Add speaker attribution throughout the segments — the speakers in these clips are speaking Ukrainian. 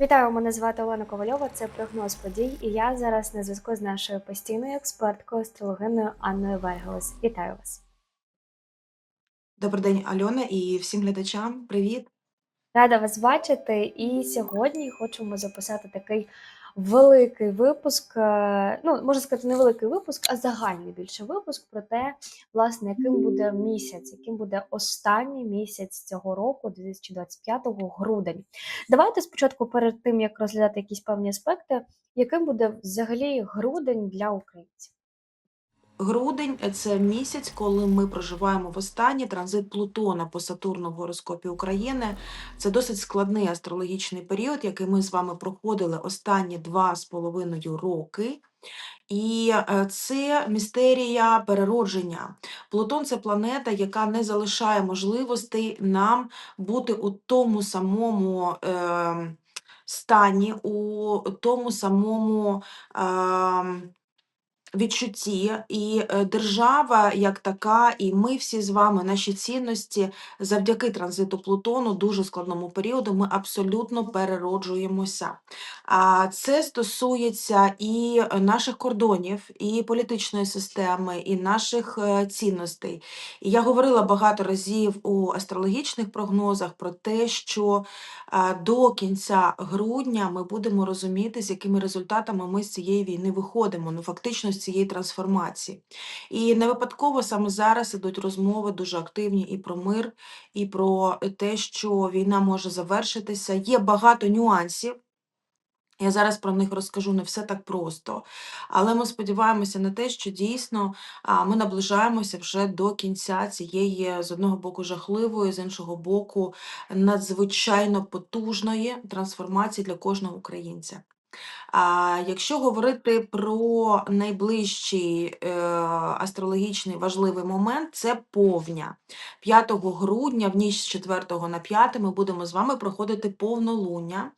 Speaker 1: Вітаю, мене звати Олена Ковальова. Це прогноз подій, і я зараз на зв'язку з нашою постійною експерткою астрологиною Анною Вайгалес. Вітаю вас.
Speaker 2: Добрий день, Альона, і всім глядачам. Привіт.
Speaker 1: Рада вас бачити. І сьогодні хочемо записати такий великий випуск. е, Ну, можна сказати, не великий випуск, а загальний більше випуск про те, власне, яким буде місяць, яким буде останній місяць цього року, 2025 грудень. Давайте спочатку, перед тим як розглядати якісь певні аспекти, яким буде взагалі грудень для українців.
Speaker 2: Грудень це місяць, коли ми проживаємо в останній транзит Плутона по Сатурну в гороскопі України. Це досить складний астрологічний період, який ми з вами проходили останні два з половиною роки. І е, це містерія переродження. Плутон це планета, яка не залишає можливостей нам бути у тому самому е, стані, у тому самому. Е, відчутті, і е, держава як така, і ми всі з вами, наші цінності завдяки транзиту Плутону, дуже складному періоду, ми абсолютно перероджуємося. А це стосується і наших кордонів, і політичної системи, і наших е, цінностей. І я говорила багато разів у астрологічних прогнозах про те, що до кінця грудня ми будемо розуміти, з якими результатами ми з цієї війни виходимо, ну фактично з цієї трансформації. І не випадково саме зараз ідуть розмови дуже активні і про мир, і про те, що війна може завершитися. Є багато нюансів. Я зараз про них розкажу не все так просто, але ми сподіваємося на те, що дійсно ми наближаємося вже до кінця цієї з одного боку жахливої, з іншого боку, надзвичайно потужної трансформації для кожного українця. Якщо говорити про найближчий е, астрологічний важливий момент, це повня. 5 грудня, в ніч з 4 на 5, ми будемо з вами проходити повнолуння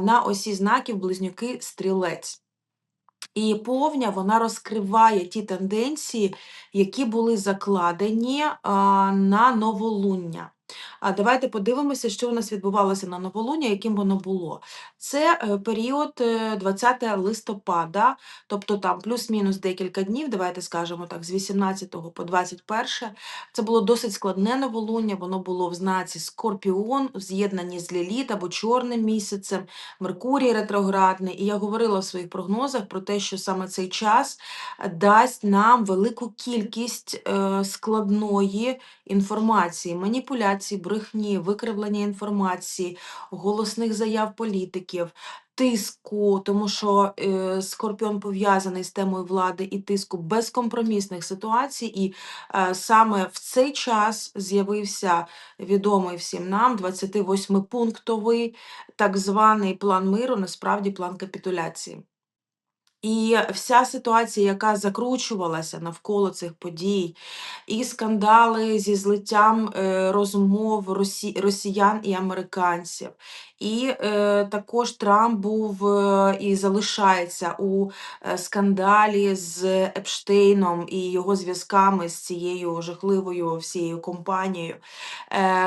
Speaker 2: на осі знаків близнюки стрілець. І повня вона розкриває ті тенденції, які були закладені на новолуння. А давайте подивимося, що у нас відбувалося на новолуння, яким воно було. Це е, період е, 20 листопада, тобто там плюс-мінус декілька днів, давайте скажемо так, з 18 по 21. Це було досить складне новолуння, воно було в знаці Скорпіон, в з'єднанні з Ліліт або чорним місяцем, Меркурій ретроградний. І я говорила в своїх прогнозах про те, що саме цей час е, дасть нам велику кількість е, складної інформації, маніпуляцій, брехні, викривлення інформації, голосних заяв політиків, тиску, тому що е, Скорпіон пов'язаний з темою влади і тиску безкомпромісних ситуацій, і е, саме в цей час з'явився відомий всім нам 28-пунктовий так званий план миру, насправді план капітуляції. І вся ситуація, яка закручувалася навколо цих подій, і скандали зі злиттям е, розмов росі... росіян і американців, і е, також Трамп був е, і залишається у скандалі з Епштейном і його зв'язками з цією жахливою всією компанією.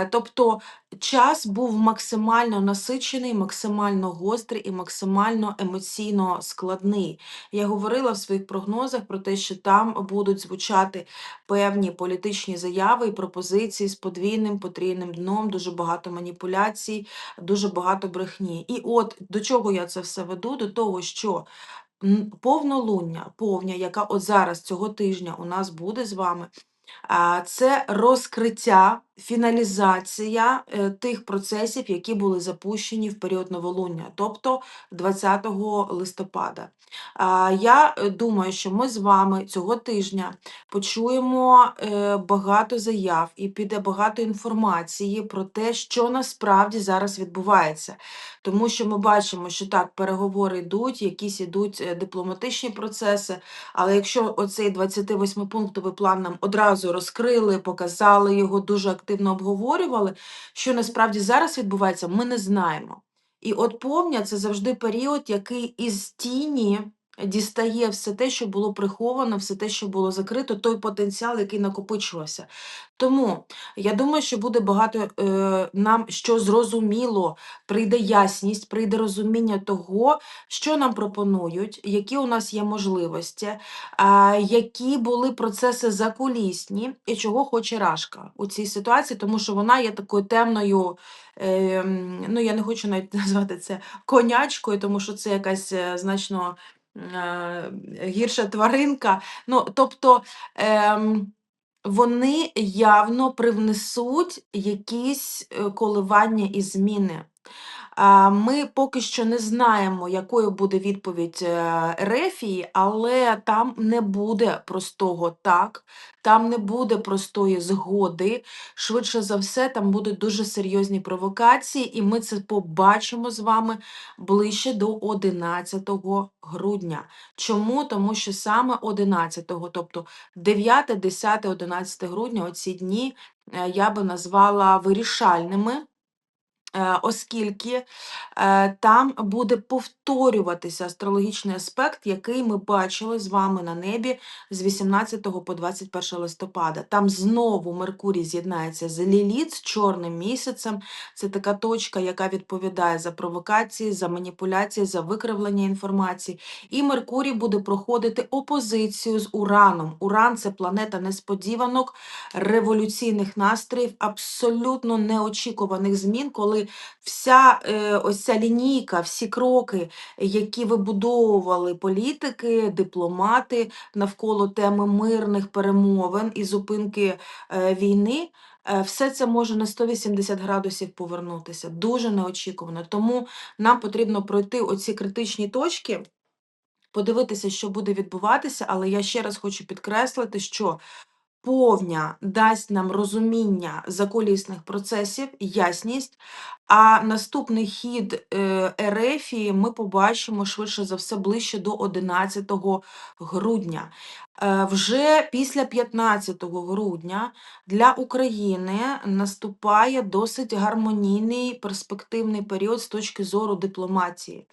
Speaker 2: Тобто час був максимально насичений, максимально гострий і максимально емоційно складний. Я говорила в своїх прогнозах про те, що там будуть звучати певні політичні заяви і пропозиції з подвійним, потрійним дном, дуже багато маніпуляцій, дуже багато брехні. І от до чого я це все веду? До того, що повнолуння, повня, яка от зараз цього тижня у нас буде з вами. Це розкриття, фіналізація е, тих процесів, які були запущені в період новолуння, тобто 20 листопада. Я е, думаю, що ми з вами цього тижня почуємо е, багато заяв і піде багато інформації про те, що насправді зараз відбувається. Тому що ми бачимо, що так, переговори йдуть, якісь ідуть е, дипломатичні процеси. Але якщо оцей 28-пунктовий план нам одразу розкрили, показали його, дуже активно обговорювали, що насправді зараз відбувається, ми не знаємо. І от повня це завжди період, який із тіні дістає все те, що було приховано, все те, що було закрито, той потенціал, який накопичувався. Тому я думаю, що буде багато е, нам що зрозуміло, прийде ясність, прийде розуміння того, що нам пропонують, які у нас є можливості, а, які були процеси закулісні і чого хоче Рашка у цій ситуації, тому що вона є такою темною. е, Ну, я не хочу навіть назвати це конячкою, тому що це якась е, значно е, гірша тваринка. Ну, тобто ем, вони явно привнесуть якісь е, коливання і зміни. Ми поки що не знаємо, якою буде відповідь е, Ерефії, але там не буде простого так, там не буде простої згоди. Швидше за все, там будуть дуже серйозні провокації, і ми це побачимо з вами ближче до 11 грудня. Чому? Тому що саме 11, тобто 9, 10, 11 грудня, оці дні е, я би назвала вирішальними. Е, Оскільки е, там буде повторюватися астрологічний аспект, який ми бачили з вами на небі з 18 по 21 листопада. Там знову Меркурій з'єднається з Ліліт, з чорним місяцем. Це така точка, яка відповідає за провокації, за маніпуляції, за викривлення інформації. І Меркурій буде проходити опозицію з Ураном. Уран це планета несподіванок, революційних настроїв, абсолютно неочікуваних змін, коли вся е, ось ця лінійка, всі кроки, які вибудовували політики, дипломати навколо теми мирних перемовин і зупинки е, війни. е, Все це може на 180 градусів повернутися. Дуже неочікувано. Тому нам потрібно пройти оці критичні точки, подивитися, що буде відбуватися, але я ще раз хочу підкреслити, що повня дасть нам розуміння закулісних процесів, ясність, а наступний хід е, Ерефії ми побачимо швидше за все ближче до 11 грудня. Е, Вже після 15 грудня для України наступає досить гармонійний перспективний період з точки зору дипломатії.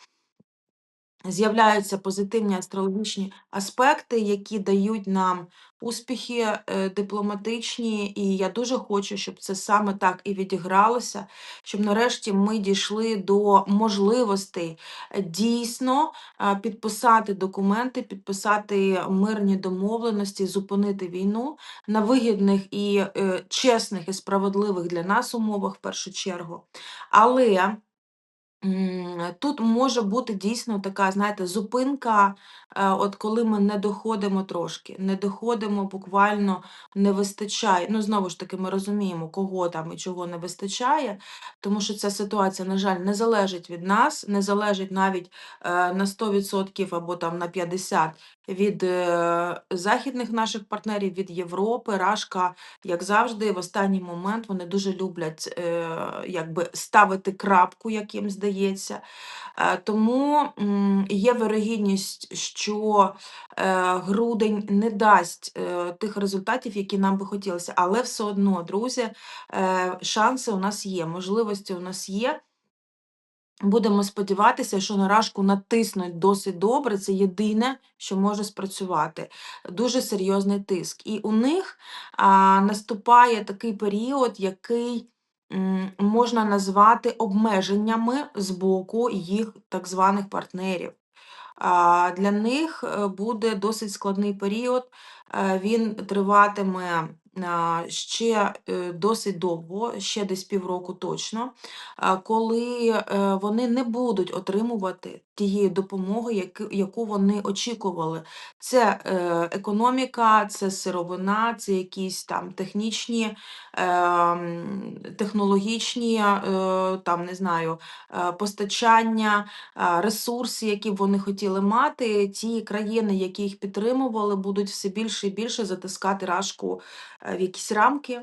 Speaker 2: З'являються позитивні астрологічні аспекти, які дають нам успіхи е, дипломатичні, і я дуже хочу, щоб це саме так і відігралося, щоб нарешті ми дійшли до можливостей е, дійсно е, підписати документи, підписати мирні домовленості, зупинити війну на вигідних і чесних і справедливих для нас умовах в першу чергу. Але Тут може бути дійсно така, знаєте, зупинка, е, от коли ми не доходимо трошки, не доходимо, буквально не вистачає. Ну, знову ж таки, ми розуміємо, кого там і чого не вистачає, тому що ця ситуація, на жаль, не залежить від нас, не залежить навіть е, на 100% або там на 50% від е, західних наших партнерів, від Європи. Рашка, як завжди, в останній момент вони дуже люблять е, якби ставити крапку, як їм здається. Е, Тому є вирогідність, що грудень не дасть тих результатів, які нам би хотілося. Але все одно, друзі, шанси у нас є, можливості у нас є. Будемо сподіватися, що на рашку натиснуть досить добре. Це єдине, що може спрацювати. Дуже серйозний тиск. І у них а, наступає такий період, який можна назвати обмеженнями з боку їх так званих партнерів. А, Для них е, буде досить складний період. Е, Він триватиме ще е, досить довго, ще десь півроку точно, коли е, вони не будуть отримувати тієї допомоги, яку, вони очікували. Це е, економіка, це сировина, це якісь там технічні, е, технологічні, там, не знаю, постачання ресурси, які вони хотіли мати, ті країни, які їх підтримували, будуть все більше і більше затискати рашку в якісь рамки.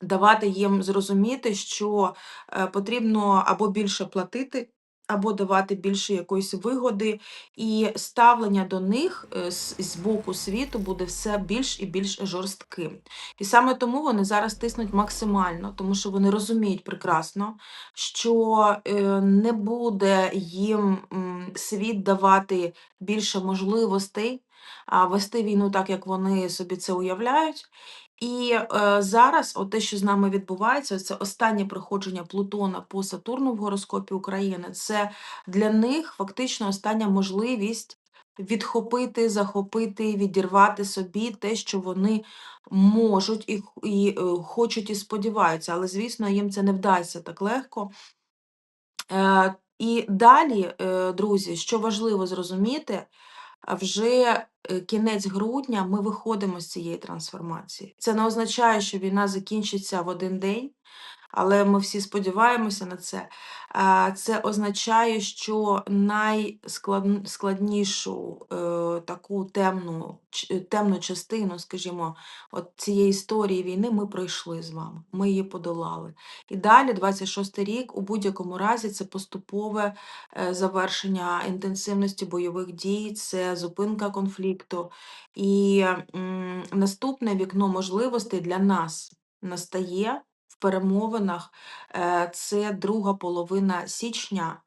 Speaker 2: Давати їм зрозуміти, що е, потрібно або більше платити, або давати більше якоїсь вигоди, і ставлення до них е, з, боку світу буде все більш і більш жорстким. І саме тому вони зараз тиснуть максимально, тому що вони розуміють прекрасно, що е, не буде їм світ давати більше можливостей вести війну так, як вони собі це уявляють. І е, зараз, от те, що з нами відбувається, це останнє проходження Плутона по Сатурну в гороскопі України. Це для них фактично остання можливість відхопити, захопити, відірвати собі те, що вони можуть і, і е, хочуть і сподіваються. Але, звісно, їм це не вдасться так легко. Е, і далі, е, друзі, що важливо зрозуміти, а вже е, кінець грудня ми виходимо з цієї трансформації. Це не означає, що війна закінчиться в один день, але ми всі сподіваємося на це. Це означає, що найскладнішу таку темну, е, темну частину, скажімо, от цієї історії війни ми пройшли з вами. Ми її подолали. І далі, 26 рік, у будь-якому разі, це поступове е, завершення інтенсивності бойових дій, це зупинка конфлікту. І м, наступне вікно можливостей для нас настає перемовинах. Е, Це друга половина січня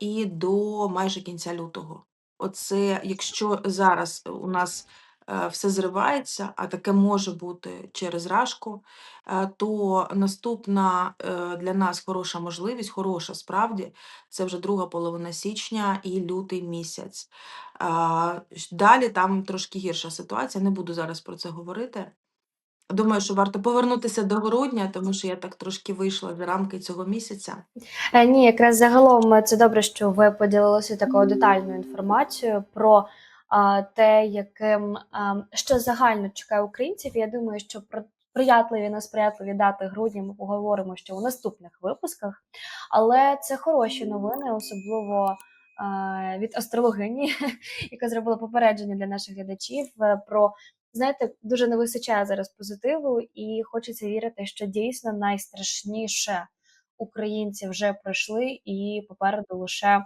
Speaker 2: і до майже кінця лютого. Оце, якщо зараз у нас е, все зривається, а таке може бути через рашку, е, то наступна для нас хороша можливість, хороша справді, це вже друга половина січня і лютий місяць. Далі там трошки гірша ситуація, не буду зараз про це говорити. Думаю, що варто повернутися до грудня, тому що я так трошки вийшла за рамки цього місяця.
Speaker 1: Е, Ні, якраз загалом е, це добре, що ви поділилися такою детальною інформацією про а, те, яким а, що загально чекає українців. Я думаю, що про приятливі несприятливі дати грудня ми поговоримо ще у наступних випусках. Але це хороші новини, особливо а, від астрологині, яка зробила попередження для наших глядачів е, про. Знаєте, дуже не вистачає зараз позитиву, і хочеться вірити, що дійсно найстрашніше українці вже пройшли, і попереду лише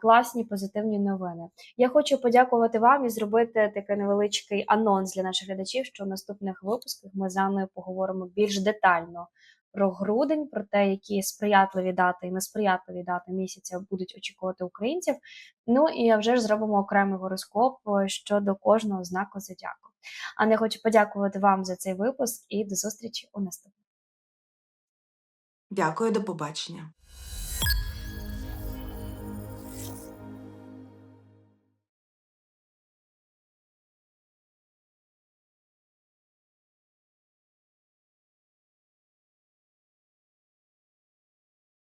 Speaker 1: класні позитивні новини. Я хочу подякувати вам і зробити такий невеличкий анонс для наших глядачів, що в наступних випусках ми з вами поговоримо більш детально про грудень, про те, які сприятливі дати і несприятливі дати місяця будуть очікувати українців. Ну і вже ж зробимо окремий гороскоп е, щодо кожного знаку зодіаку. А не хочу подякувати вам за цей випуск і до зустрічі у наступному.
Speaker 2: Дякую, до побачення.